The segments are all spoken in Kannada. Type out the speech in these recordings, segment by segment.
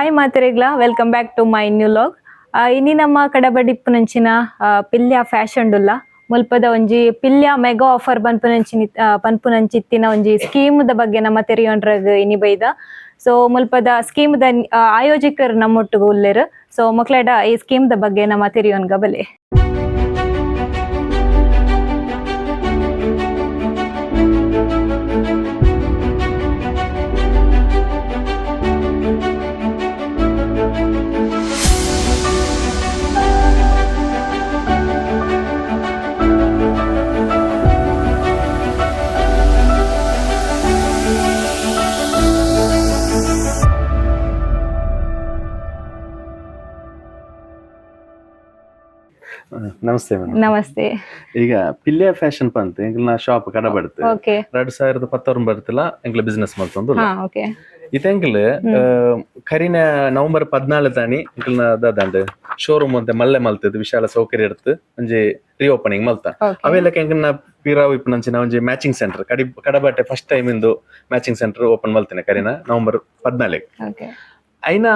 Hi ಮಾತರೆಗ್ಲ. Welcome back to my new log ಇನಿ ನಮ್ಮ ಕಡಬಡಿಪ್ಪುನಂಚಿನ ಪಿಲ್ಯ ಫ್ಯಾಷನ್ ಡುಲ್ಲ ಮುಲ್ಪದ ಒಂಜಿ ಪಿಲ್ಯ ಮೆಗಾ ಆಫರ್ ಪನ್ಪುನಂಚಿನ ಪನ್ಪುನಂಚಿತ್ತಿನ ಒಂಜಿ ಸ್ಕೀಮ್ದ ಬಗ್ಗೆ ನಮ್ಮ ತೆರೆಯೊಂಡ್ರಗ್ ಇನಿ ಬೈದ. ಸೊ ಮುಲ್ಪದ ಸ್ಕೀಮ್ದ ಆಯೋಜಕರು ನಮ್ಮೊಟ್ಟಿಗೆ ಉಲ್ಲೆರ್. ಸೊ ಮಕ್ಕಳಡ ಈ ಸ್ಕೀಮ್ದ ಬಗ್ಗೆ ನಮ್ಮ ತೆರೆಯೋನ್ಗ ಬಲೆ. ನಮಸ್ತೆ ಮೇಡಮ್. ನಮಸ್ತೆ. ಈಗ ಪಿಲ್ಲೆ ಫ್ಯಾಷನ್ ಪಂತ್ ನಾ ಶಾಪ್ ಕಡ ಬಡ್ತು ಓಕೆ. ಎರಡ್ ಸಾವಿರದ ಪತ್ತೊಂದು ಬರ್ತಿಲ್ಲ ಎಂಗ್ಲ ಬಿಸ್ನೆಸ್ ಮಾಡ್ತಂದು ಓಕೆ. ಇತೆಂಕ್ಲ್ ಕರಿನ ನವೆಂಬರ್ ಪದ್ನಾಲು ತಾನಿ ಎಂಕ್ಲ ದಾದಂಡ್ ಶೋರೂಮ್ ಅಂತ ಮಲ್ಲೆ ಮಲ್ತದ್ ವಿಶಾಲ ಸೌಕರ್ಯ ಇರ್ತು ಒಂಜಿ ರಿಓಪನಿಂಗ್ ಮಲ್ತ. ಅವೆಲ್ಲ ಎಂಕಲ್ನ ಪಿರಾವ್ ಇಪ್ಪನಂಚಿನ ಒಂಜಿ ಮ್ಯಾಚಿಂಗ್ ಸೆಂಟರ್ ಕಡಿ ಕಡಬಟ್ಟೆ ಫಸ್ಟ್ ಟೈಮ್ ಇಂದು ಮ್ಯಾಚಿಂಗ್ ಸೆಂಟರ್ ಓಪನ್ ಮಲ್ತಿನ ಕರಿನ ನವೆಂಬರ್ ಪದ್ನಾಲಿಗೆ ಐನ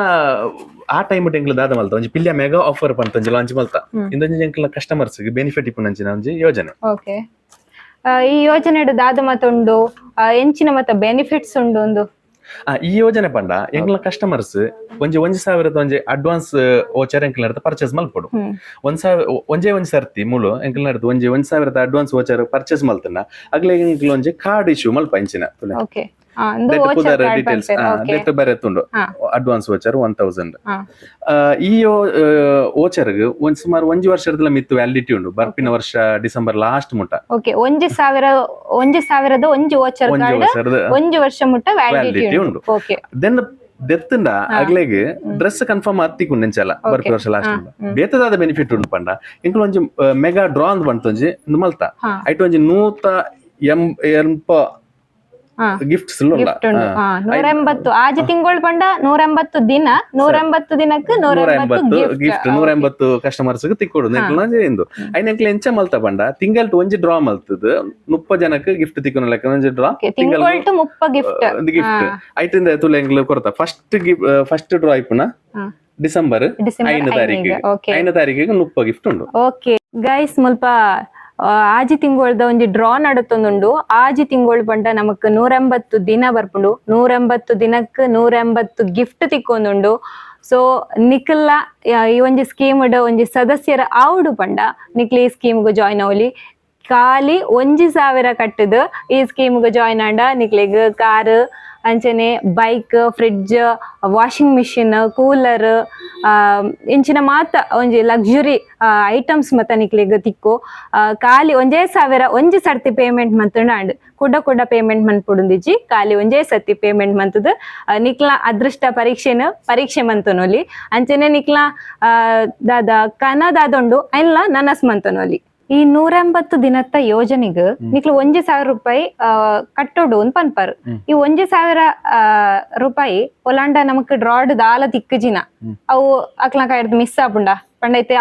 ಆ ಟೈಮ್ ಎಂಕ್ಲ ದಾದ ಮಲ್ತ ಒಂಜಿ ಪಿಲ್ಯ ಮೆಗಾ ಆಫರ್ ಪಂತ ಒಂಜಿ ಲಾಂಚ್ ಮಲ್ತ. ಇಂದೊಂಜಿ ಎಂಕ್ಲ ಕಸ್ಟಮರ್ಸ್ ಬೆನಿಫಿಟ್ ಇಪ್ಪನಂಚಿನ ಒಂಜಿ ಯೋಜನೆ. ಓಕೆ ಈ ಯೋಜನೆಡು ದಾದ ಮತ ಆ, ಎಂಚಿನ ಮತ ಬೆನಿಫಿಟ್ಸ್ ಉಂಡು ಒಂದು? ಈ ಯೋಜನೆ ಪಂಡ ಎಂಕ್ಲ ಕಸ್ಟಮರ್ಸ್ ಒಂಜಿ ಒಂಜಿ ಸಾವಿರದ ಒಂಜಿ ಅಡ್ವಾನ್ಸ್ ಓಚರ್ ಎಂಕ್ಲ ನಡ್ದು ಪರ್ಚೇಸ್ ಮಲ್ಪೊಡು. ಒಂದ್ ಸಾವಿರ ಒಂಜೇ ಒಂಜಿ ಸರ್ತಿ ಮೂಲು ಎಂಕ್ಲ ನಡ್ದು ಒಂಜಿ ಒಂಜಿ ಸಾವಿರದ ಅಡ್ವಾನ್ಸ್ ಓಚರ್ ಪರ್ಚೇಸ್ ಮಲ್ತನ ಅಗ್ಲೆ ಎಂಕ್ಲ ಒಂಜಿ ಕಾರ್ಡ್ ಇಶ್ಯೂ ಮಲ್ಪ ಇಂಚಿನ details that. Advance voucher one thousand. ಈ ಓಚರ್ಗ್ ಒಂದ್ ಸುಮಾರು ಒಂಜಿ ವರ್ಷದ ಮಿತ್ತು ವ್ಯಾಲಿಡಿಟಿ ಉಂಡು ಬರ್ಪಿನ ವರ್ಷ ಡಿಸೆಂಬರ್ ಲಾಸ್ಟ್ ಮುಟ್ಟ. ಓಕೆ ಒಂಜಿ ಸಾವಿರ ಒಂಜಿ ಸಾವಿರದ ಒಂಜಿ ವೋಚರ್ ಒಂಜಿ ಒಂಜಿ ವರ್ಷ ಮುಟ್ಟ ವ್ಯಾಲಿಡಿಟಿ ಉಂಡು. ದೆನ್ ದೆತ್ತಂಡ ಅಗ್ಲೆಗ್ ಡ್ರೆಸ್ ಕನ್ಫರ್ಮ್ ಹತ್ತಿಕು ನೆಂಚಲ್ಲ ಬರ್ಪಿ ವರ್ಷ ಲಾಸ್ಟ್. ಬೇತದಾದ ಬೆನಿಫಿಟ್ ಉಂಡು ಪಂಡ. ಇಂಕ್ಲ ಒಂಜಿ ಮೆಗಾ ಡ್ರಾ ಅಂತ ಬಂತೊಂಜಿ ಮಲ್ತ. ಐಟ್ ಒಂಜಿ ನೂತ ಎಂ ಎಂಪ ಗಿಫ್ಟ್ಸ್ ಗಿಫ್ಟ್ ಉಂಟು. ಹಾ. ನೂರ ಎಂಬತ್ತು ಆಜಿ ತಿಂಗಳು ಪಂಡ ನೂರೆಂಬತ್ತು ದಿನ. ನೂರೆಂಬತ್ತು ದಿನಕ್ಕೆ ನೂರೆಂಬತ್ತು ಗಿಫ್ಟ್ ನೂರೆಂಬತ್ತು ಕಸ್ಟಮರ್ಸ್ ತಿಕ್ಕೊಡು. ನೆಕ್ಲ ಇಂದು? ಐನ ಎಂಚ ಮಲ್ತ ಪಂಡ. ತಿಂಗಲ್ ಒಂಜಿ ಡ್ರಾ ಮಲ್ತದ. ಮುಪ್ಪ ಜನಕ್ಕೆ ಗಿಫ್ಟ್ ತಿಕ್ಕೊನ ಲೆಕ್ಕ. ಒಂಜಿ ಡ್ರಾ ತಿಂಗಳ್ ಟು ಮುಪ್ಪ ಗಿಫ್ಟ್ ಗಿಫ್ಟ್ ಐತಿಂದ ತುಲೆ ಎಂಗ್ಲ ಕೊರತ ಫಸ್ಟ್ ಫಸ್ಟ್ ಡ್ರಾ ಇಪ್ಪುನ? ಡಿಸೆಂಬರ್ ಐನ ತಾರೀಕಿಗೆ. ಐನ ತಾರೀಕಿಗೆ ಮುಪ್ಪ ಗಿಫ್ಟ್ ಉಂಡು ಓಕೆ ಗೈಸ್ ಮುಲ್ಪ ಆಜಿ ತಿಂಗೊಳ್ದ ಒಂಜಿ ಡ್ರಾ ನಡತೊಂದುಂಡು ಆಜಿ ತಿಂಗೊಳ್ ಪಂಡ ನಮಕ್ ನೂರೆಂಬತ್ತು ದಿನ ಬರ್ಪುಂಡು. ನೂರೆಂಬತ್ತು ದಿನಕ್ ನೂರೆಂಬತ್ತು ಗಿಫ್ಟ್ ತಿಕ್ಕೊಂದುಂಡು. ಸೊ ನಿಖಲ್ಲ ಈ ಒಂಜಿ ಸ್ಕೀಮ್ ಒಂಜಿ ಸದಸ್ಯರ ಆವುಡು ಪಂಡ ನಿಖಲ್ ಈ ಸ್ಕೀಮ್ಗೂ ಜಾಯ್ನ್ ಅವಲಿ ಖಾಲಿ ಒಂಜಿ ಸಾವಿರ ಕಟ್ಟದು. ಈ ಸ್ಕೀಮ್ಗೆ ಜಾಯಿನ್ ಆಂಡ ನಿಕ್ಲೆಗ್ ಕಾರ್ ಅಂಚನೆ bike fridge washing machine cooler ಇಂಚಿನ ಮಾತ ಒಂಜಿ ಲಕ್ಸುರಿ ಐಟಮ್ಸ್ ಮತ್ತ ನಿಕ್ಲೆಗ್ ತಿಕ್ಕು. ಖಾಲಿ ಒಂದೇ ಸಾವಿರ ಒಂಜಿ ಸರ್ತಿ ಪೇಮೆಂಟ್ ಮಂತುಂಡ ಕುಡ್ಡ ಕುಡ ಪೇಮೆಂಟ್ ಮನ್ಪುಡುಂದಿಜ್ಜಿ. ಖಾಲಿ ಒಂದೇ ಸರ್ತಿ ಪೇಮೆಂಟ್ ಮಂತುದು. ನಿಕ್ಲ ಅದೃಷ್ಟ ಪರೀಕ್ಷೆನ ಪರೀಕ್ಷೆ ಮಂತನೊಲಿ. ಅಂಚನೆ ನಿಕ್ಲ ದಾದ ಕನ ದಾದೊಂಡು ಅಲ್ಲ ನನಸ್ ಮಂತನೊಲಿ. ಈ ನೂರೆಂಬತ್ತು ದಿನತ್ತ ಯೋಜನೆಗ್ ನಿಕ್ಲು ಒಂಜಿ ಸಾವಿರ ರೂಪಾಯಿ ಕಟ್ಟೋಡು ಅಂತ ಪನ್ಪರ್. ಈ ಒಂಜಿ ಸಾವಿರ ರೂಪಾಯಿ ಒಲಾಂಡ ನಮಕ್ ಡ್ರಾಡ್ ದಾಲ ತಿಕ್ಕಜಿನ. ಅವು ಅಕ್ಲ ಕಾಯ್ದು ಮಿಸ್ ಆಪುಂಡ ಪಂಡೈತೆ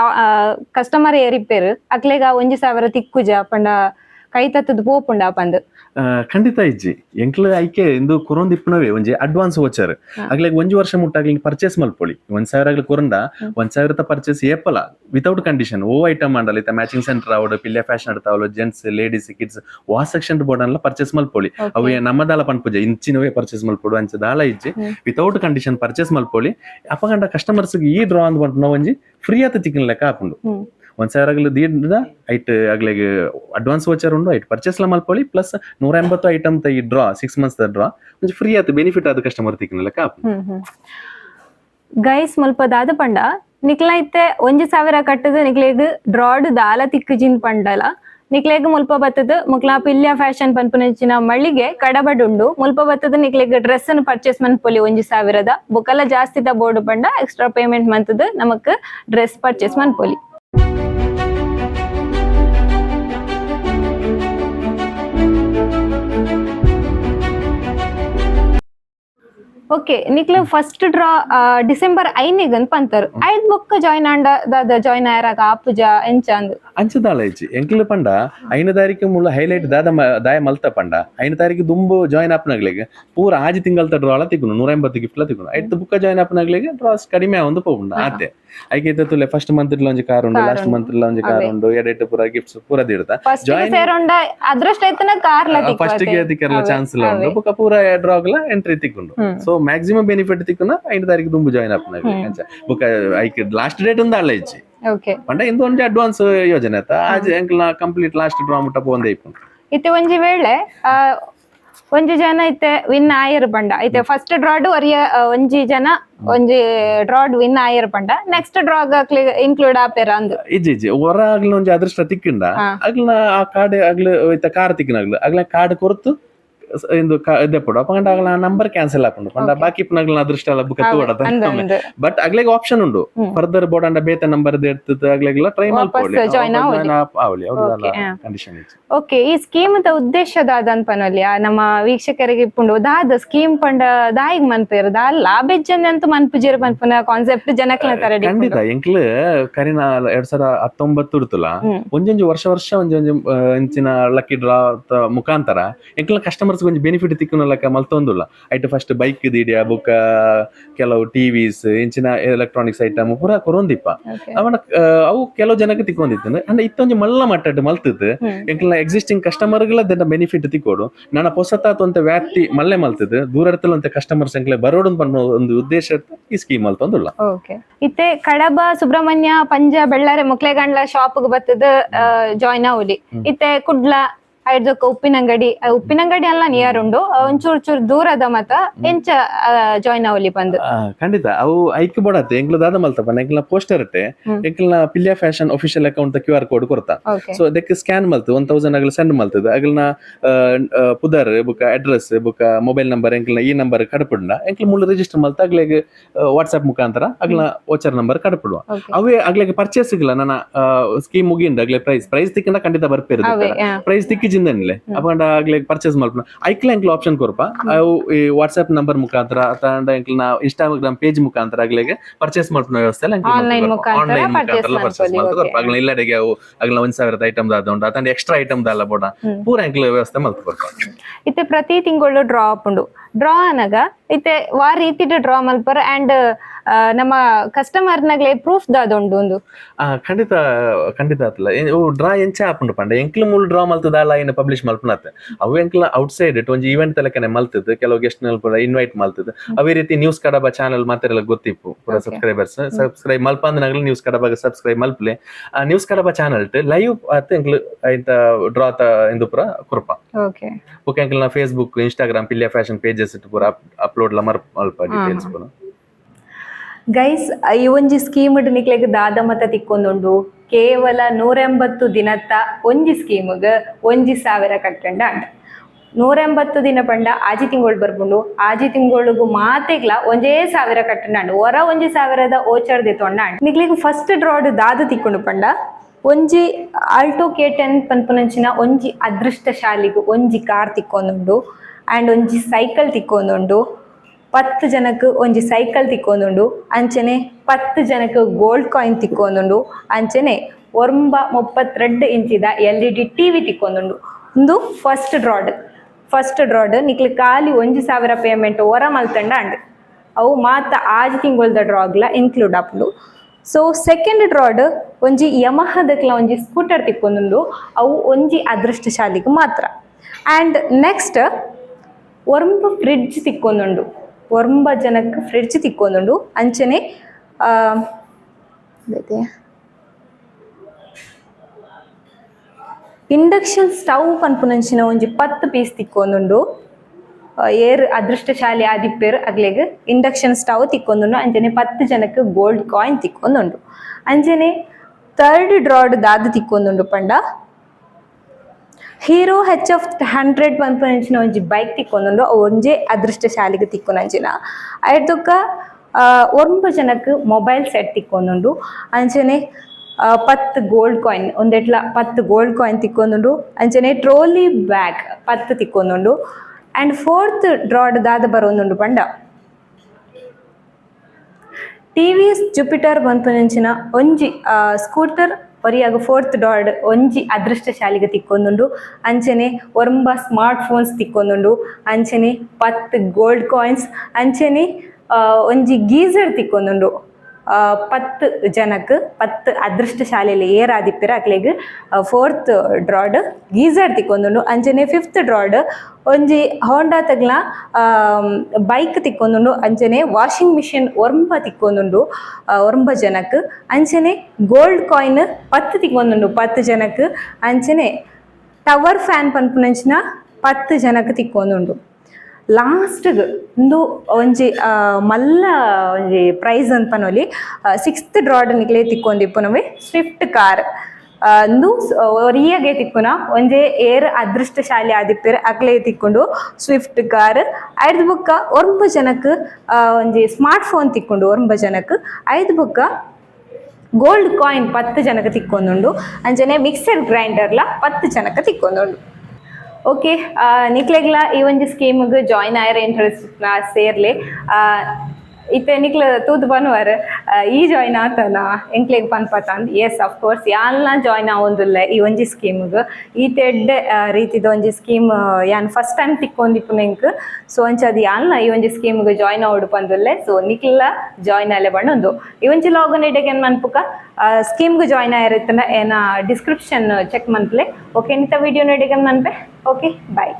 ಕಸ್ಟಮರ್ ಏರಿಪೇರು ಅಕ್ಲೆಗ ಒಂಜಿ ಸಾವಿರ ತಿಕ್ಕುಜ ಪಂಡ ಕೈ ತತ್ತದ ಪೋಪುಂಡ ಪಂದ್. ಖಂಡಿತ ಇಜ್ಜಿ. ಎಂಕ್ಲ ಐಕೆ ಇಂದು ಕೊರೊಂದು ಇಪ್ಪನವೇ ಒಂಜಿ ಅಡ್ವಾನ್ಸ್ ವೋಚರ್. ಆಗ್ಲಿಗೆ ಒಂಜಿ ವರ್ಷ ಮುಟ್ಟಾಗ್ಲಿ ಪರ್ಚೇಸ್ ಮಲ್ಪೊಳಿ. ಒಂದ್ ಸಾವಿರ ಆಗ್ಲಿ ಕೊರಂಡ. ಒಂದ್ ಸಾವಿರ ಪರ್ಚೇಸ್ ಏಪಲ. ವಿತೌಟ್ ಕಂಡೀಷನ್ ಓ ಐಟಮ್ ಮಾಡಲ್ಲ ಇತ್ತ ಮ್ಯಾಚಿಂಗ್ ಸೆಂಟರ್ ಅವಳು ಪಿಲ್ಲೆ ಫ್ಯಾಷನ್ ಆಡ್ತಾವಲ್ಲ ಜೆಂಟ್ಸ್ ಲೇಡೀಸ್ ಕಿಡ್ಸ್ ವಾ ಸೆಕ್ಷನ್ ಬೋರ್ಡ್ ಅಲ್ಲ ಪರ್ಚೇಸ್ ಮಲ್ಪೊಳಿ. ಅವು ನಮ್ಮ ದಾಲ ಪನ್ಪುಜ ಇಂಚಿನವೇ ಪರ್ಚೇಸ್ ಮಲ್ಪೊಡು ಅಂಚ ದಾಲ ಇಜ್ಜಿ. ವಿತೌಟ್ ಕಂಡೀಷನ್ ಪರ್ಚೇಸ್ ಮಲ್ಪೊಳಿ. ಅಪಗಂಡ ಕಸ್ಟಮರ್ಸ್ ಈ ಡ್ರಾ ಅಂದ್ ನಾವು ಒಂಜಿ ಫ್ರೀ ಆತ ತಿಕ್ಕಿನ ಲೆಕ್ಕ ಹಾಕೊಂಡು. ಒಂದ್ ಸಾವಿರ ಆಗಲಿ ದೀಡ ಐಟ್ ಆಗ್ಲಿಗೆ ಅಡ್ವಾನ್ಸ್ ವೋಚರ್ ಉಂಡು ಐಟ್. ಲ ಮಲ್ಪೊಳಿ ಪ್ಲಸ್ ನೂರ ಎಂಬತ್ತು ಐಟಮ್ ತ ಈ ಡ್ರಾ ಸಿಕ್ಸ್ ಮಂತ್ಸ್ ದ ಡ್ರಾ ಒಂದು ಫ್ರೀ ಆಯ್ತು ಬೆನಿಫಿಟ್ ಆದ ಕಸ್ಟಮರ್ ತಿಕ್ಕಿನ ಲೆಕ್ಕ ಹಾಕೊಂಡು ಹ್ಮ್ ಹ್ಮ್. ಗೈಸ್ ಮಲ್ಪ ದಾದ ಪಂಡ, ನಿಕ್ಲೈತೆ ಒಂಜಿ ಸಾವಿರ ಕಟ್ಟದ, ನಿಕ್ಲೆಗ್ ಡ್ರಾಡ್ ದಾಲ ತಿಕ್ಕಜಿನ್ ಪಂಡಲ. ನಿಕ್ಲೆಗ್ ಮುಲ್ಪ ಬತ್ತದ ಮುಕ್ಲಾ ಪಿಲ್ಯ ಫ್ಯಾಷನ್ ಪನ್ಪುನಂಚಿನ ಮಳಿಗೆ ಕಡಬಡುಂಡು. ಮುಲ್ಪ ಬತ್ತದ, ನಿಕ್ಲೆಗ್ ಡ್ರೆಸ್ ಅನ್ನು ಪರ್ಚೇಸ್ ಮನ್ಪೊಲಿ ಒಂಜಿ ಸಾವಿರದ. ಬುಕಲ ಜಾಸ್ತಿ ಬೋರ್ಡ್ ಪಂಡ ಎಕ್ಸ್ಟ್ರಾ ಪೇಮೆಂಟ್ ಮಂತದ, ನಮಕ್ ಡ್ರೆಸ್ ಪರ್ಚೇಸ್ ಮನ್ಪೊಲಿ. ಓಕೆ ನಿಕ್ಲ ಫಸ್ಟ್ ಡ್ರಾ ಡಿಸೆಂಬರ್ ಐನಿಗನ್ ಪಂತರು ಐದ್ ಬೊಕ್ಕ ಜಾಯ್ನ್ ಆಂಡ ದಾದ ಜಾಯ್ನ್ ಆಯರಾಗ ಆಪುಜ ಎಂಚ ಅಂದ್. ಅಂಚದಾಳ ಇಜ್ಜಿ ಎಂಕ್ಲು ಪಂಡ ಐನ ತಾರೀಕು ಮುಳ್ಳ ಹೈಲೈಟ್ ದಾದ ದಾಯ ಮಲ್ತ ಪಂಡ. ಐನ ತಾರೀಕು ದುಂಬು ಜಾಯ್ನ್ ಆಪ್ನಾಗ್ಲಿಗೆ ಪೂರ ಆಜಿ ತಿಂಗಳ ಡ್ರಾಳ ತಿಕ್ಕುನು ನೂರ ಎಂಬತ್ತು ಗಿಫ್ಟ್ಲ ತಿಕ್ಕುನು ಐಟ್ ಬುಕ್ಕ ಜಾಯ್ನ್ ಆಪ್ನಾಗ್ಲಿಗೆ ಡ್ರಾಸ್ ಕಡಿಮೆ ಒಂದು ಪೋಂಡ ಆತೆ ಐಕೆ ತುಲೆ ಫಸ್ಟ್ ಮಂತ್ ಒಂಜಿ ಕಾರ್ ಉಂಡು ಲಾಸ್ಟ್ ಮಂತ್ ಮಂತ್ ಒಂಜಿ ಕಾರ್. ಉಂಡು ಎಡೆಟ್ ಪೂರ ಗಿಫ್ಟ್ಸ್ ಪೂರ ದಿಡ್ತ. ಜಾಯ್ನ್ ಸೇರೋಂಡ ಅದೃಷ್ಟ ಐತನ ಕಾರ್ಲ ಫಸ್ಟ್ಗೆ ಅವೆ, ಚಾನ್ಸ್ ಲ ಉಂಡು. ಬುಕ್ಕ ಪೂರ ಡ್ರಾಗ್ಲ ಎಂಟ್ರಿ ತಿಕ್ಕುಂಡು. ಸೊ ತಿಕ್ಕುನ ತಾರೀಕು ದುಂಬು ಜಾಯಿನ್ ಆಪ್ನಗ್ಲಿಗೆ ಹ್ಮ್. ಅಂಚ. ಬುಕ್ಕ ಐಕೆ ಲಾಸ್ಟ್ ಡೇಟ್ ಅಲ್ಲ ಇಜ್ಜಿ. ಓಕೆ ಪಂಡ ಇಂದು ಒಂಜಿ ಅಡ್ವಾನ್ಸ್ ಯೋಜನೆ ಆತ ಆಜ್ ಎಂಕ್ಲ ಕಂಪ್ಲೀಟ್ ಲಾಸ್ಟ್ ಡ್ರಾ ಮುಟ್ಟ ಒಂದೇ ಇಪ್ಪುಂಡು ಇತ್ತೆ ಒಂಜಿ ವೇಳೆ ಆ, ಒಂಜಿ ಜನ ಐತೆ ವಿನ್ ಆಯರ್ ಪಂಡ. ಐತೆ ಫಸ್ಟ್ ಡ್ರಾಡ್ ಒರಿಯ ಒಂಜಿ ಜನ ಒಂಜಿ ಡ್ರಾಡ್ ವಿನ್ ಆಯರ್ ಪಂಡ. ನೆಕ್ಸ್ಟ್ ಡ್ರಾಗ್ ಇನ್ಕ್ಲೂಡ್ ಆಪೇರ ಅಂದ್. ಇಜ್ಜಿ ಇಜ್ಜಿ ಹೊರ ಆಗ್ಲ ಒಂಜಿ ಅದೃಷ್ಟ ತಿಕ್ಕಿಂಡ. ಆಗ್ಲ ಆ ಕಾರ್ಡ್ ಆಗ್ಲ ಇತ್ತ ಕಾರ್ ತಿಕ್ಕಿನಾಗ್ಲ ಆಗ್ಲ ಕಾರ್ಡ್ ಕೊರ್ತು. ಸ- ಇದೆ ದೆಪ್ಪಡು ಅಪಂಡ ಆಗ್ಲ ನಂಬರ್ ಕ್ಯಾನ್ಸಲ್ ಹಾಕೊಂಡು. ಪಂಡ ಬಾಕಿ ಪುನಗ್ಲ ಅದೃಷ್ಟ ಎಲ್ಲ ಬುಕ್ ಅಂದ್ ಬಟ್ ಅಗ್ಲೆಗ್ ಆಪ್ಷನ್ ಉಂಡು. ಫರ್ದರ್ ಬೋರ್ಡ್ ಅಂಡ ಬೇತೆ ನಂಬರ್ ಎಡ್ತದ ಆಗ್ಲೇಗ್ಲ ಟ್ರೈ ಮಾಡ್ಕೊಳ್ಳಿ ಆವೊಲಿ. ಅವ್ರದಲ್ಲ ಕಂಡೀಷನ್ ಇತ್ತು. ಓಕೆ ಈ ಸ್ಕೀಮ್ ಉದ್ದೇಶ ದಾದನ್ ಪನೊಲಿ ನಮ್ಮ ವೀಕ್ಷಕರಿಗೆ ಇಪ್ಪುಂಡು ದಾದ ಸ್ಕೀಮ್ ಪಂಡ ದಾಯಿಗ್ ಮನ್ಪೇರು ದಾ ಲಾಭ ಅಂತ ಮನ್ಪುಜಿರ್ ಮನ್ಪುನ ಕಾನ್ಸೆಪ್ಟ್ ಜನಕ್ಲ ತರ ಖಂಡಿತ. ಎಂಕ್ಲ ಕರಿನ ಎರಡ್ ಸಾವಿರ ಹತ್ತೊಂಬತ್ತು ಇರ್ತಲ್ಲ ಒಂಜೊಂಜು ವರ್ಷ ವರ್ಷ ಒಂಜೊಂಜು ಇಂಚಿನ ಲಕ್ಕಿ ಡ್ರಾ ಮುಖಾಂತರ ಎಂಕ್ಲ ಕಸ್ಟಮರ್ಸ್ ಒಂಜಿ ಬೆನಿಫಿಟ್ ತಿಕ್ಕುನಲಕ ಮಲ್ತೊಂದುಲ್ಲ ಐಟ್ ಫಸ್ಟ್ ಬೈಕ್ ದಿಡಿಯ ಬೊಕ್ಕ ಕೆಲವು ಟಿವಿಸ್ ಇಂಚಿನ ಎಲೆಕ್ಟ್ರಾನಿಕ್ಸ್ ಐಟಮ್ ಪೂರ ಕೊರೊಂದಿಪ್ಪ. ಅವನ ಅವು ಕೆಲವು ಜನಕ್ಕೆ ತಿಕ್ಕೊಂದಿತ್ತು. ಅಂದ್ರೆ ಇತ್ತೊಂದು ಮಲ್ಲ ಮಟ್ಟಡ್ ಮಲ್ತದ್ ಎಂಕಲ್ಲ ಎಕ್ಸಿಸ್ಟಿಂಗ್ ಕಸ್ಟಮರ್ಗಳ ದೆನ್ನ ಬೆನಿಫಿಟ್ ತಿಕ್ಕೋಡು. ನನ್ನ ಹೊಸತಾತ ಅಂತ ವ್ಯಾಪ್ತಿ ಮಲ್ಲೆ ಮಲ್ತದ್ದು. ದೂರಡ್ತಲ ಕಸ್ಟಮರ್ ಕಸ್ಟಮರ್ಸ್ ಎಂಕ್ಲೆ ಬರೋಡು ಅನ್ನೋ ಒಂದು ಉದ್ದೇಶ ಈ ಸ್ಕೀಮ್ ಮಲ್ತೊಂದುಲ್ಲ ಓಕೆ ಇತ್ತೆ ಕಡಬ ಸುಬ್ರಹ್ಮಣ್ಯ ಪಂಜ ಬೆಳ್ಳಾರೆ ಮುಕ್ಲೆಗಂಡ್ಲ ಶಾಪ್ ಬತ್ತದ ಜಾಯ್ನ್ ಆಗಲಿ ಇತ್ತೆ ಕುಡ್ಲ ಐಡ್ದಕ್ಕ ಉಪ್ಪಿನಂಗಡಿ ಉಪ್ಪಿನಂಗಡಿ ಎಲ್ಲ ನಿಯರ್ ಉಂಡು. ಒಂಚೂರ್ ಚೂರು ದೂರದ ಮತ ಎಂಚ ಜಾಯ್ನ್ ಅವಲಿ ಬಂದು. ಖಂಡಿತ. ಅವು ಐಕ್ ಬೋಡತ್ತೆ ಎಂಕ್ಲ ದಾದ ಮಲ್ತಪ್ಪ. ಎಂಕ್ಲ ಪೋಸ್ಟರ್ ಹ್ಮ್. ಎಂಕ್ಲ Pilya fashion official account Q R code ಕೊಡ್ತಾ. ಓಕೆ ಸೊ ಅದಕ್ಕೆ ಸ್ಕ್ಯಾನ್ ಮಲ್ತು. ಒನ್ ತೌಸಂಡ್ ಆಗಲ ಸೆಂಡ್ ಮಲ್ತದ. ಅಗಲ್ನ ಪುದರ್ ಬುಕ್ಕ ಅಡ್ರೆಸ್ ಬುಕ್ಕ ಮೊಬೈಲ್ ನಂಬರ್ ಎಂಕ್ಲ ಈ ನಂಬರ್ ಕಡಪುಂಡ ಎಂಕ್ಲ ಮೂಲ ರಿಜಿಸ್ಟರ್ ಮಲ್ತ. ಅಗ್ಲೆಗ್ ವಾಟ್ಸ್ಆಪ್ ಮುಖಾಂತರ ಅಗ್ಲ ವಾಚರ್ ನಂಬರ್ ಕಡಪಿಡುವ. ಅವೇ ಅಗ್ಲೆಗ್ ಪರ್ಚೇಸ್ ಇಲ್ಲ ನನ್ನ ಸ್ಕೀಮ್ ಮುಗಿಯಿಂದ ಅಗ್ಲೆ ಪ್ರೈಸ್ ಪ್ರೈಸ್ ತಿಕ್ಕಿನ ಖಂಡಿತ ಬರ್ಪೇರು ಪ್ರೈಸ್ ಆ, ಪ್ರೈಸ್ ಅಪ್ಪ ಅಪಂಡ ಆಗ್ಲೆಗ್ ಪರ್ಚೇಸ್ ಮಲ್ಪನ ಐಕ್ಲ ಎಂಕ್ಲ ಆಪ್ಷನ್ ಕೊರ್ಪ ಅವು ಈ ವಾಟ್ಸ್ಆಪ್ ನಂಬರ್ ಮುಖಾಂತರ ಅಥವಾ ಎಂಕ್ಲ ಇನ್ಸ್ಟಾಗ್ರಾಮ್ ಪೇಜ್ ಮುಖಾಂತರ ಆಗ್ಲಿಗೆ ಪರ್ಚೇಸ್ ಮಲ್ಪನ ವ್ಯವಸ್ಥೆ ಆನ್ಲೈನ್ ಮುಖಾಂತರ ಪರ್ಚೇಸ್ okay. ಅಗ್ಲ ಇಲ್ಲಡೆಗೆ ಅವು ಅಗ್ಲ ಒಂದ್ ಸಾವಿರದ ಐಟಮ್ ದಾದ ಉಂಡು ಅತಂಡ ಎಕ್ಸ್ಟ್ರಾ ಐಟಮ್ ದಾಲ ಬೋಡ. ಪೂರ ಎಂಕ್ಲ ವ್ಯವಸ್ಥೆ ಮಾಡ್ಕೊರ್ಪ ಇತ್ತೆ ಪ್ರತಿ ತಿಂಗಳು ಡ್ರಾ ಉಂಡು. ಡ್ರಾ ಅನಗ ಇತ್ತೆ ವಾ ರೀತಿ ಡ್ರಾ ಮಲ್ಪರ್ ಅಂಡ್ ನಮ್ಮ ಕಸ್ಟಮರ್ ನಗ್ಲೆ ಪ್ರೂಫ್ ದಾದೊಂಡು ಒಂದು. ಆ ಖಂಡಿತ ಖಂಡಿತ ಆತಲ್ಲ. ಡ್ರಾ ಎಂಚ ಆಪುಂಡು ಪಂಡ. ಎಂಕ್ಲು ಮೂಲ ಡ್ರಾ ಮಲ್ತದಾಲ ಏನು ಪಬ್ಲಿಷ್ ಮಲ್ಪನತ್ತೆ ಅವು ಎಂಕ್ಲ ಔಟ್ಸೈಡ್ ಒಂಜಿ ಇವೆಂಟ್ ತಲಕನೆ ಮಲ್ತದ ಕೆಲವು ಗೆಸ್ಟ್ನಲ್ಲಿ ಕೂಡ ಇನ್ವೈಟ್ ಮಲ್ತದ. ಅವೇ ರೀತಿ ನ್ಯೂಸ್ ಕಡಬ ಚಾನಲ್ ಮಾತೆಲ್ಲ ಗೊತ್ತಿಪ್ಪು ಪೂರ. ಸಬ್ಸ್ಕ್ರೈಬರ್ಸ್ ಸಬ್ಸ್ಕ್ರೈಬ್ ಮಲ್ಪಂದನಾಗ್ಲಿ ನ್ಯೂಸ್ ಕಡಬ ಸಬ್ಸ್ಕ್ರೈಬ್ ಮಲ್ಪ್ಲೆ. ನ್ಯೂಸ್ ಕಡಬ ಚಾನಲ್ ಲೈವ್ ಆತ ಎಂಕ್ಲ ಇಂತ ಡ್ರಾ ತ ಎಂದು ಪುರ ಕುರುಪ okay okay ಎಂಕ್ಲ Facebook Instagram Pilya fashion pages ಇಟ್ಟು ಪೂರ ಅಪ್ಲೋಡ್ ಲ ಮರ್ಪ್ ಮಲ್ಪ ಡೀಟೇಲ್ಸ್ ಪೂರ. ಗೈಸ್ ಈ ಒಂಜಿ ಸ್ಕೀಮ್ ನಿಕ್ಲೆಗ್ ದಾದ ಮತ ತಿಕ್ಕೊಂದುಂಡು. ಕೇವಲ ನೂರೆಂಬತ್ತು ದಿನತ್ತ ಒಂಜಿ ಸ್ಕೀಮ್ಗ್ ಒಂಜಿ ಸಾವಿರ ಕಟ್ಟಂಡ ನೂರೆಂಬತ್ತು ದಿನ ಪಂಡ ಆಜಿ ತಿಂಗಳು ಬರ್ಬುಂಡು ಆಜಿ ತಿಂಗಳಿಗೂ ಮಾತೆಗ್ಲ ಒಂಜೇ ಸಾವಿರ ಕಟ್ಟಂಡ ಹೊರ ಒಂಜಿ ಸಾವಿರದ ಓಚರ್ ದಿತ್ತೊಂಡ ನಿಕ್ಲಿಗೆ ನಿಕ್ಲಿಗ್ ಫಸ್ಟ್ ಡ್ರಾಡ್ ದಾದ ತಿಕ್ಕೊಂಡು ಪಂಡ. ಒಂಜಿ ಆಲ್ಟೋ ಕೆ ಟೆನ್ ಪನ್ಪುನಂಚಿನ ಒಂಜಿ ಅದೃಷ್ಟ ಶಾಲಿಗೂ ಒಂಜಿ ಕಾರ್ ತಿಕ್ಕೊಂದುಂಡು. ಆ್ಯಂಡ್ ಒಂಜಿ ಸೈಕಲ್ ತಿಕ್ಕೊಂದುಂಡು. ಪತ್ತು ಜನಕ್ಕೆ ಒಂಜಿ ಸೈಕಲ್ ತಿಕ್ಕೊಂದುಂಡು ಅಂಚನೆ ಪತ್ತು ಜನಕ್ಕೆ ಗೋಲ್ಡ್ ಕಾಯಿನ್ ತಿಕ್ಕೊಂದುಂಡು ಅಂಚನೆ ಒಂಬ ಮುಪ್ಪತ್ತೆರಡು ಇಂಚಿದ L E D T V ತಿಕ್ಕೊಂದುಂಡು ಒಂದು ಫಸ್ಟ್ ಡ್ರಾಡ್ ಫಸ್ಟ್ ಡ್ರಾಡ್ ನಿಕ್ಲಿ ಖಾಲಿ ಒಂಜಿ ಸಾವಿರ ಪೇಮೆಂಟ್ ಹೊರ ಮಲ್ತಂಡ ಅಂಡ್ ಅವು ಮಾತ ಆಜ್ ತಿಂಗೊಳ್ದ ಡ್ರಾಗ್ಲ ಇನ್ಕ್ಲೂಡ್ ಆಪ್ಲು ಸೊ ಸೆಕೆಂಡ್ ಡ್ರಾಡ್ ಒಂಜಿ ಯಮಹದಕ್ಲ ಒಂಜಿ ಸ್ಕೂಟರ್ ತಿಕ್ಕೊಂದುಂಡು ಅವು ಒಂಜಿ ಅದೃಷ್ಟಶಾಲಿಗೆ ಮಾತ್ರ ಆ್ಯಂಡ್ ನೆಕ್ಸ್ಟ್ ಒಂಬ ಫ್ರಿಡ್ಜ್ ತಿಕ್ಕೊಂದುಂಡು ಒರ್ಂಬ ಜನಕ್ಕೆ ಫ್ರಿಡ್ಜ್ ತಿಕ್ಕೊಂಡು ಅಂಚನೆ. ಇಂಡಕ್ಷನ್ ಸ್ಟವ್ ಪನ್ಪುನಂಚಿನ ಒಂಜಿ ಪತ್ತು ಪೀಸ್ ತಿಕ್ಕೊಂದುಂಡು. ಏರ್ ಅದೃಷ್ಟಶಾಲಿ ಆದಿಪ್ಪೇರು ಅಗ್ಲೆಗ್ ಇಂಡಕ್ಷನ್ ಸ್ಟವ್ ತಿಕ್ಕೊಂದುಂಡು. ಅಂಜನೆ ಪತ್ತು ಜನಕ್ಕೆ ಗೋಲ್ಡ್ ಕಾಯಿನ್ ತಿಕ್ಕೊಂದುಂಡು. ಅಂಜನೆ ತರ್ಡ್ ಡ್ರಾಡ್ ದಾದ ತಿಕ್ಕೊಂದುಂಡು ಪಂಡ. ಹೀರೋ ಹೆಚ್ ಆಫ್ ಹಂಡ್ರೆಡ್ ಪನ್ಪುನಂಚಿನ ಒಂಜಿ ಬೈಕ್ ತಿಕ್ಕೊಂದುಂಡು ಅವು ಒಂಜೇ ಅದೃಷ್ಟಶಾಲಿಗೆ ತಿಕ್ಕೊನಂಚಿನ ಐಡ್ದೊಕ್ಕ ಒಂಬ ಜನಕ್ಕೆ ಮೊಬೈಲ್ ಸೆಟ್ ತಿಕ್ಕೊಂದುಂಡು ಅಂಚನೆ ಆ, ಪತ್ತು ಗೋಲ್ಡ್ ಕಾಯಿನ್ ಒಂದೆಟ್ಲ ಪತ್ತು ಗೋಲ್ಡ್ ಕಾಯಿನ್ ತಿಕ್ಕೊಂದುಂಡು ಅಂಚನೆ ಟ್ರೋಲಿ ಬ್ಯಾಗ್ ಪತ್ತು ತಿಕ್ಕೊಂದುಂಡು ಆ್ಯಂಡ್ ಫೋರ್ತ್ ಡ್ರಾಡ್ ದಾದ ಬರೋಂದುಂಡು ಪಂಡ ಟಿ ವಿ ಎಸ್ ಜುಪಿಟರ್ ಬಂಪುನಂಚಿನ ಒಂಜಿ ಆ, ಸ್ಕೂಟರ್ ಒರಿಯಾಗ ಫೋರ್ತ್ ಡಾರ್ಡ್ ಒಂಜಿ ಅದೃಷ್ಟಶಾಲಿಗೆ ತಿಕ್ಕೊಂದುಂಡು. ಅಂಚನೆ ಒರಂಬ ಸ್ಮಾರ್ಟ್ ಫೋನ್ಸ್ ತಿಕ್ಕೊಂದುಂಡು. ಅಂಚನೆ ಪತ್ತು ಗೋಲ್ಡ್ ಕಾಯಿನ್ಸ್ ಅಂಚನೆ ಒಂಜಿ ಗೀಸರ್ ತಿಕ್ಕೊಂದುಂಡು. ಜನಕ್ಕೆ ಪತ್ತು ಏರ್ ಏರಾದಿಪ್ಪಿರ ಅಕ್ಲೆಗ್ ಫೋರ್ತ್ ಡ್ರಾಡ್ ಗೀಸರ್ ತಿಕ್ಕೊಂದುಂಡು ಅಂಚನೆ ಫಿಫ್ತ್ ಡ್ರಾಡ್, ಒಂಜಿ ಹೋಂಡಾ ತಗ್ಲ ಬೈಕ್ ತಿಕ್ಕೊಂದುಂಡು ಅಂಚನೆ ವಾಷಿಂಗ್ ಮಿಷಿನ್ ಒರ್ಂಬ ತಿಕ್ಕೊಂದುಂಡು ಒರಂಬ ಜನಕ್ಕೆ ಅಂಚನೆ ಗೋಲ್ಡ್ ಕಾಯಿನ್ ಪತ್ತು ತಿಕ್ಕೊಂದುಂಡು ಪತ್ತು ಜನಕ್ ಅಂಚನೆ ಟವರ್ ಫ್ಯಾನ್ ಪನ್ಪುನಂಚಿನ ಪತ್ತು ಜನಕ್ ತಿಕ್ಕೊಂದುಂಡು ಲಾಸ್ಟ್ಗ್ ಉಂದು ಒಂಜಿ ಮಲ್ಲ ಒಂಜಿ ಪ್ರೈಸ್ ಅಂತ ಪನೊಲಿ ಸಿಕ್ಸ್ತ್ ಡ್ರಾಡ್ ನಿಕ್ಲೆ ತಿಕ್ಕೊಂದಿಪ್ಪುನವೆ ಸ್ವಿಫ್ಟ್ ಕಾರ್ ಅಂದು ಒರಿಯಗೆ ತಿಕ್ಕುನ, ಒಂಜೆ ಏರ್ ಅದೃಷ್ಟಶಾಲಿ ಆದಿಪ್ಪೆರ್ ಅಕ್ಲೆ ತಿಕ್ಕೊಂಡು ಸ್ವಿಫ್ಟ್ ಕಾರ್ ಐದು ಬುಕ್ಕ ಒರ್ಂಬ ಜನಕ್ಕೆ ಒಂಜಿ ಸ್ಮಾರ್ಟ್ ಫೋನ್ ತಿಕ್ಕೊಂಡು ಒರ್ಂಬ ಜನಕ್ಕೆ ಐದು ಬುಕ್ಕ ಗೋಲ್ಡ್ ಕಾಯಿನ್ ಪತ್ತು ಜನಕ್ಕೆ ತಿಕ್ಕೊಂದುಂಡು. ಅಂಜನೆ ಮಿಕ್ಸರ್ ಗ್ರೈಂಡರ್ಲ ಪತ್ತು ಜನಕ್ಕೆ ತಿಕ್ಕೊಂದುಂಡು. ಓಕೆ ನಿಕ್ಲೆಗ್ಲ ಈ ಒಂಜಿ ಸ್ಕೀಮ್ಗ್ ಜಾಯಿನ್ ಆಯರ್ ಇಂಟ್ರೆಸ್ಟ್ ಸೇರ್ಲೆ. ಆ, ಇತ್ತೆ ನಿಕ್ಲ ತೂದು ಬನ್ವರ್ ಈ ಜಾಯಿನ್ ಆತನ? ಎಂಕ್ಲೆಗ್ ಪನ್ಪತಂದ್ ಎಸ್ ಆಫ್ ಕೋರ್ಸ್ ಯಾಲ್ನ ಜಾಯಿನ್ ಆವೊಂದುಲ್ಲ ಈ ಒಂಜಿ ಸ್ಕೀಮ್ಗ್? ಈ ತೆಡ್ ರೀತಿದ ಒಂಜಿ ಸ್ಕೀಮ್ ಯಾನ್ ಫಸ್ಟ್ ಟೈಮ್ ತಿಕ್ಕೊಂದಿಪ್ಪುನೆಂಕ್ ಸೊ ಅಂಚ ಅದು ಯಾಲ್ನ ಈ ಒಂಜಿ ಸ್ಕೀಮ್ಗ್ ಜಾಯಿನ್ ಆವಡು ಪಂದುಲ್ಲೆ ಸೊ ನಿಕ್ಲ ಜಾಯಿನ್ ಆಲೆ ಬಣ್ಣೊಂದು. ಈ ಒಂಜಿ ಲಾಗನ್ ಇಡೆಗೆ ಏನ್ ಮನ್ಪುಕ? ಸ್ಕೀಮ್ಗ್ ಜಾಯಿನ್ ಆಯಿರತ್ತನ ಏನ ಡಿಸ್ಕ್ರಿಪ್ಷನ್ ಚೆಕ್ ಮನ್ಪ್ಲೆ? ಓಕೆ ಇಂಥ ವಿಡಿಯೋ ನಡೆಗೆ ಮನ್ಪೆ? Okay bye